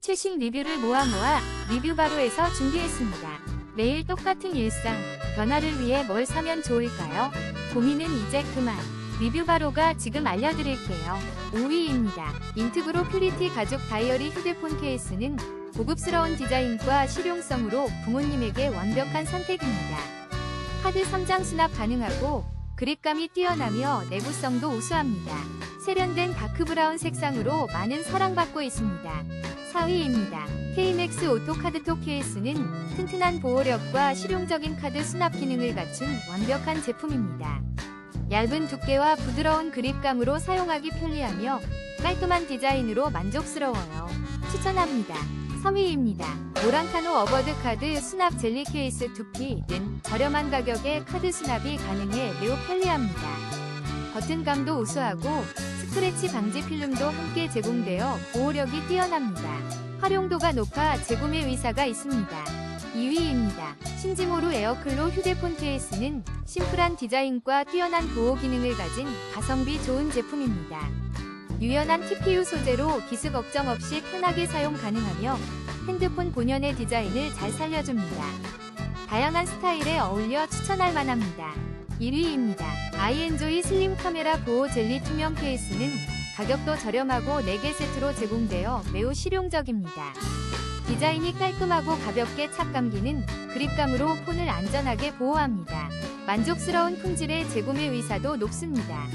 최신 리뷰를 모아 모아 리뷰바로에서 준비했습니다. 매일 똑같은 일상, 변화를 위해 뭘 사면 좋을까요? 고민은 이제 그만. 리뷰바로가 지금 알려드릴게요. 5위입니다. 인트그로 퓨리티 가죽 다이어리 휴대폰 케이스는 고급스러운 디자인과 실용성으로 부모님에게 완벽한 선택입니다. 카드 3장 수납 가능하고 그립감이 뛰어나며 내구성도 우수합니다. 세련된 다크브라운 색상으로 많은 사랑받고 있습니다. 4위입니다. KMX 오토 카드톡 케이스는 튼튼한 보호력과 실용적인 카드 수납 기능을 갖춘 완벽한 제품입니다. 얇은 두께와 부드러운 그립감으로 사용하기 편리하며 깔끔한 디자인으로 만족스러워요. 추천합니다. 3위입니다. 모란카노 어버드 카드 수납 젤리 케이스 두피는 저렴한 가격에 카드 수납이 가능해 매우 편리합니다. 버튼감도 우수하고 스크래치 방지 필름도 함께 제공되어 보호력이 뛰어납니다. 활용도가 높아 재구매 의사가 있습니다. 2위입니다. 신지모루 에어클로 휴대폰 케이스는 심플한 디자인과 뛰어난 보호 기능을 가진 가성비 좋은 제품입니다. 유연한 TPU 소재로 기스 걱정 없이 편하게 사용 가능하며 핸드폰 본연의 디자인을 잘 살려줍니다. 다양한 스타일에 어울려 추천할 만합니다. 1위입니다. 아이엔조이 슬림 카메라 보호 젤리 투명 케이스는 가격도 저렴하고 4개 세트로 제공되어 매우 실용적입니다. 디자인이 깔끔하고 가볍게 착 감기는 그립감으로 폰을 안전하게 보호합니다. 만족스러운 품질의 재구매 의사도 높습니다.